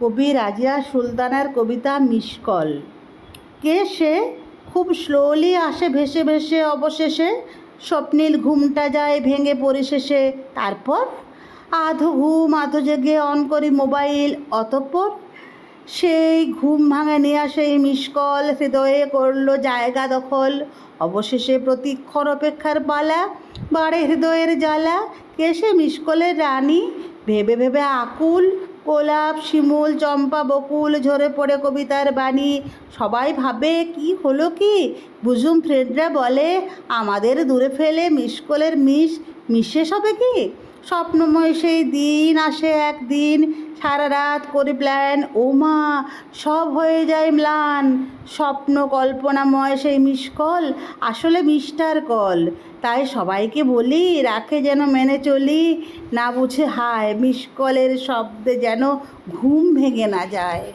কবি রাজিয়া সুলতানের কবিতা মিসকল। কে সে? খুব স্লোলি আসে ভেসে ভেসে অবশেষে। স্বপ্নীল ঘুমটা যায় ভেঙে পরিশেষে তারপর? আধো ঘুম, আধো জেগে অন করি মোবাইল। অতঃপর? সেই ঘুম ভাঙে নেওয়া সেই মিসকল। হৃদয়ে করল জায়গা দখল। অবশেষে প্রতীক্ষণ অপেক্ষার পালা, বাড়ে হৃদয়ের জ্বালা। কে সে? মিসকলের রানী। ভেবে ভেবে আকুল। গোলাপ, শিমুল, চম্পা, বকুল, ঝরে পড়ে কবিতার বাণী। সবাই ভাবে, কি হলো কি? বুঝুম ফ্রেন্ডরা বলে, আমাদের দূরে ফেলে মিসকলের মিস মিশে হবে কি? স্বপ্নময় সেই দিন আসে একদিন সারা রাত করি প্ল্যান ওমা সব হয়ে যায় ম্লান। স্বপ্ন কল্পনাময় সেই মিস কল আসলে মিস্টার কল তাই সবাইকে বলি, রাখে যেন মেনে চলি, না বুঝে হায় মিস কলের শব্দে যেন ঘুম ভেঙে না যায়।